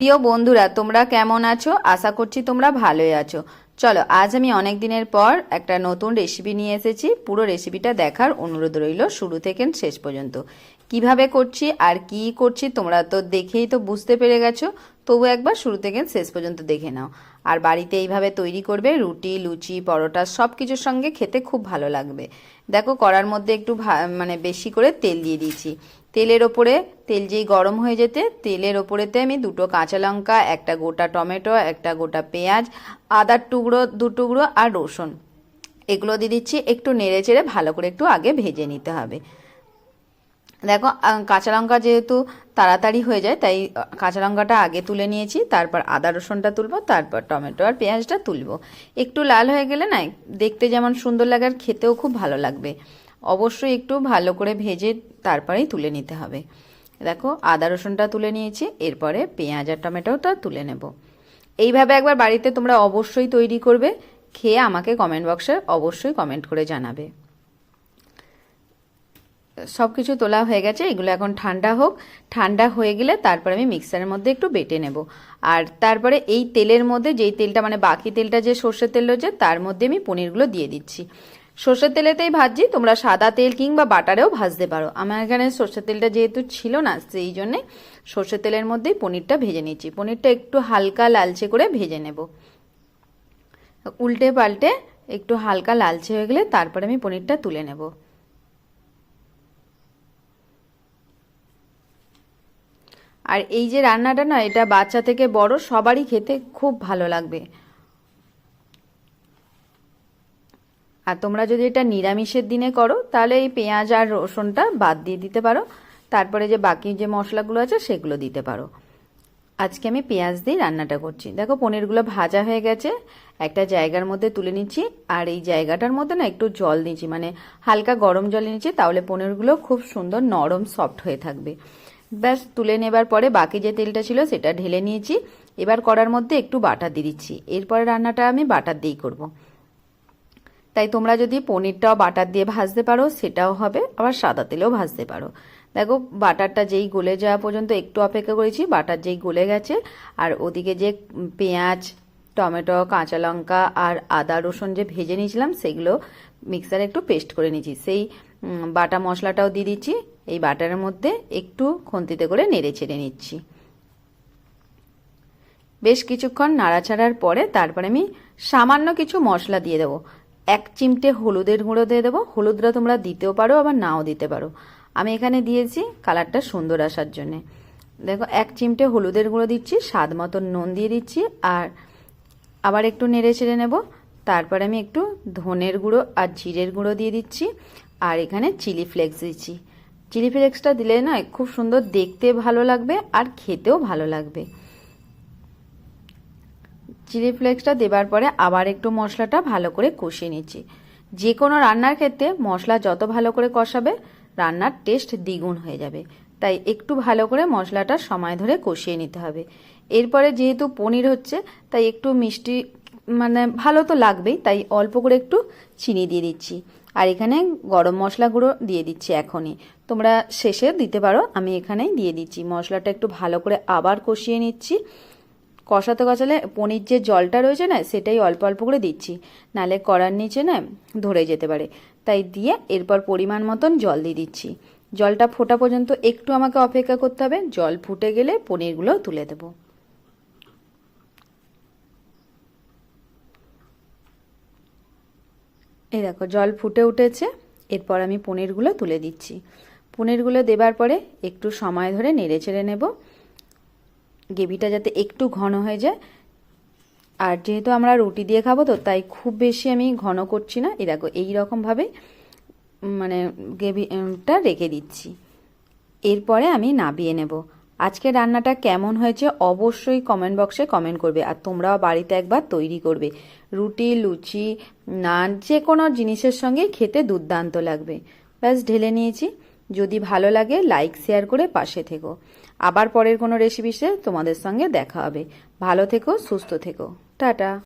প্রিয় বন্ধুরা, তোমরা কেমন আছো? আশা করছি তোমরা ভালোই আছো। চলো, আজ আমি অনেক দিনের পর একটা নতুন রেসিপি নিয়ে এসেছি। পুরো রেসিপিটা দেখার অনুরোধ রইল শুরু থেকে শেষ পর্যন্ত। কীভাবে করছি আর কি করছি তোমরা তো দেখেই তো বুঝতে পেরে গেছো। তবু একবার শুরু থেকে শেষ পর্যন্ত দেখে নাও। আর বাড়িতে এইভাবে তৈরি করবে রুটি, লুচি, পরোটা সব কিছুর সঙ্গে খেতে খুব ভালো লাগবে। দেখো করার মধ্যে একটু মানে বেশি করে তেল দিয়ে দিয়েছি। তেলের ওপরে, তেল যেই গরম হয়ে যেতে, তেলের ওপরেতে আমি দুটো কাঁচা লঙ্কা, একটা গোটা টমেটো, একটা গোটা পেঁয়াজ, আদার টুকরো, দু টুকরো আর রসুন। এগুলো দিয়ে দিচ্ছি, একটু নেড়ে চেড়ে ভালো করে একটু আগে ভেজে নিতে হবে। দেখো কাঁচা লঙ্কা যেহেতু তাড়াতাড়ি হয়ে যায়, তাই কাঁচা লঙ্কাটা আগে তুলে নিয়েছি, তারপর আদা, রসুনটা তুলবো, তারপর টমেটো আর পেঁয়াজটা তুলবো। একটু লাল হয়ে গেলে না, দেখতে যেমন সুন্দর লাগে আর খেতেও খুব ভালো লাগবে। অবশ্যই একটু ভালো করে ভেজে তারপরেই তুলে নিতে হবে। দেখো, আদা রসুনটা তুলে নিয়েছি, এরপরে পেঁয়াজ আর টমেটোটা তুলে নেব। এইভাবে একবার বাড়িতে তোমরা অবশ্যই তৈরি করবে, খেয়ে আমাকে কমেন্ট বক্সে অবশ্যই কমেন্ট করে জানাবে। সব কিছু তোলা হয়ে গেছে, এগুলো এখন ঠান্ডা হোক। ঠান্ডা হয়ে গেলে তারপরে আমি মিক্সারের মধ্যে একটু বেটে নেব। আর তারপরে এই তেলের মধ্যে, যেই তেলটা মানে বাকি তেলটা যে সর্ষের তেল রয়েছে, তার মধ্যে আমি পনিরগুলো দিয়ে দিচ্ছি। সর্ষের তেলেতেই ভাজছি, তোমরা সাদা তেল কিংবা বাটারেও ভাজতে পারো। আমার এখানে সর্ষের তেলটা যেহেতু ছিল না, সেই জন্যে সর্ষের তেলের মধ্যেই পনিরটা ভেজে নিচ্ছি। পনিরটা একটু হালকা লালচে করে ভেজে নেব। উল্টে পাল্টে একটু হালকা লালচে হয়ে গেলে তারপরে আমি পনিরটা তুলে নেব। আর এই যে রান্নাটা না, এটা বাচ্চা থেকে বড়, সবারই খেতে খুব ভালো লাগবে। আর তোমরা যদি এটা নিরামিষের দিনে করো, তাহলে এই পেঁয়াজ আর রসুনটা বাদ দিয়ে দিতে পারো। তারপরে যে বাকি যে মশলাগুলো আছে, সেগুলো দিতে পারো। আজকে আমি পেঁয়াজ দিয়ে রান্নাটা করছি। দেখো, পনিরগুলো ভাজা হয়ে গেছে। একটা জায়গার মধ্যে তুলে নিচ্ছি। আর এই জায়গাটার মধ্যে না একটু জল দিচ্ছি। মানে হালকা গরম জল নিচ্ছি, তাহলে পনিরগুলো খুব সুন্দর নরম, সফট হয়ে থাকবে। ব্যাস, তুলে নেবার পরে বাকি যে তেলটা ছিল, সেটা ঢেলে নিয়েছি। এবার করার মধ্যে একটু বাটার দিয়ে দিচ্ছি। এরপরে রান্নাটা আমি বাটার দিয়েই করব। তাই তোমরা যদি পনিরটাও বাটার দিয়ে ভাজতে পারো, সেটাও হবে, আবার সাদা তেলেও ভাজতে পারো। দেখো, বাটারটা যেই গলে যাওয়া পর্যন্ত একটু অপেক্ষা করেছি, বাটার যেই গলে গেছে, আর ওদিকে যে পেঁয়াজ, টমেটো, কাঁচা লঙ্কা আর আদা, রসুন যে ভেজে নিয়েছিলাম, সেগুলো মিক্সারে একটু পেস্ট করে নিয়েছি। সেই বাটা মশলাটাও দিয়ে দিচ্ছি, এই বাটারের মধ্যে একটু খন্তিতে করে নেড়ে ছেড়ে নিচ্ছি। বেশ কিছুক্ষণ নাড়াচাড়ার পরে তারপরে আমি সামান্য কিছু মশলা দিয়ে দেবো। এক চিমটে হলুদের গুঁড়ো দিয়ে দেবো। হলুদটা তোমরা দিতেও পারো, আবার নাও দিতে পারো। আমি এখানে দিয়েছি কালারটা সুন্দর আসার জন্যে। দেখো, এক চিমটে হলুদের গুঁড়ো দিচ্ছি, স্বাদ মতো নুন দিয়ে দিচ্ছি, আর আবার একটু নেড়ে ছেড়ে নেব। তারপরে আমি একটু ধনের গুঁড়ো আর জিরের গুঁড়ো দিয়ে দিচ্ছি, আর এখানে চিলি ফ্লেক্স দিচ্ছি। চিলি ফ্লেক্সটা দিলে না, খুব সুন্দর দেখতে ভালো লাগবে আর খেতেও ভালো লাগবে। চিলি ফ্লেক্সটা দেবার পরে আবার একটু মশলাটা ভালো করে কষিয়ে নিচ্ছি। যে কোনো রান্নার ক্ষেত্রে মশলা যত ভালো করে কষাবে, রান্নার টেস্ট দ্বিগুণ হয়ে যাবে। তাই একটু ভালো করে মশলাটা সময় ধরে কষিয়ে নিতে হবে। এরপরে যেহেতু পনির হচ্ছে, তাই একটু মিষ্টি মানে ভালো তো লাগবেই, তাই অল্প করে একটু চিনি দিয়ে দিচ্ছি। আর এখানে গরম মশলা গুঁড়ো দিয়ে দিচ্ছি এখনই। তোমরা শেষে দিতে পারো, আমি এখানেই দিয়ে দিচ্ছি। মশলাটা একটু ভালো করে আবার কষিয়ে নিচ্ছি। কষাতে কষালে পনির যে জলটা রয়েছে না, সেটাই অল্প অল্প করে দিচ্ছি। নালে কড়ার নিচে না ধরে যেতে পারে। তাই দিয়ে এরপর পরিমাণ মতন জল দিয়ে দিচ্ছি। জলটা ফোটা পর্যন্ত একটু আমাকে অপেক্ষা করতে হবে। জল ফুটে গেলে পনিরগুলো তুলে দেব। এই দেখো, জল ফুটে উঠেছে। এরপর আমি পনিরগুলো তুলে দিচ্ছি। পনিরগুলো দেবার পরে একটু সময় ধরে নেড়ে ছেড়ে নেব। গ্রেভিটা যাতে একটু ঘন হয়ে যায়। আর যেহেতু আমরা রুটি দিয়ে খাব তো, তাই খুব বেশি আমি ঘন করছি না। এই দেখো এইরকমভাবে মানে গ্রেভিটা রেখে দিচ্ছি। এরপরে আমি নাবিয়ে নেব। আজকে রান্নাটা কেমন হয়েছে অবশ্যই কমেন্ট বক্সে কমেন্ট করবে। আর তোমরাও বাড়িতে একবার তৈরি করবে। রুটি, লুচি, নান, যে কোনো জিনিসের সঙ্গে খেতে দুর্দান্ত লাগবে। ব্যাস, ঢেলে নিয়েছি। যদি ভালো লাগে লাইক শেয়ার করে পাশে থেকো। আবার পরের কোনো রেসিপিসে তোমাদের সঙ্গে দেখা হবে। ভালো থেকো, সুস্থ থেকো। টাটা।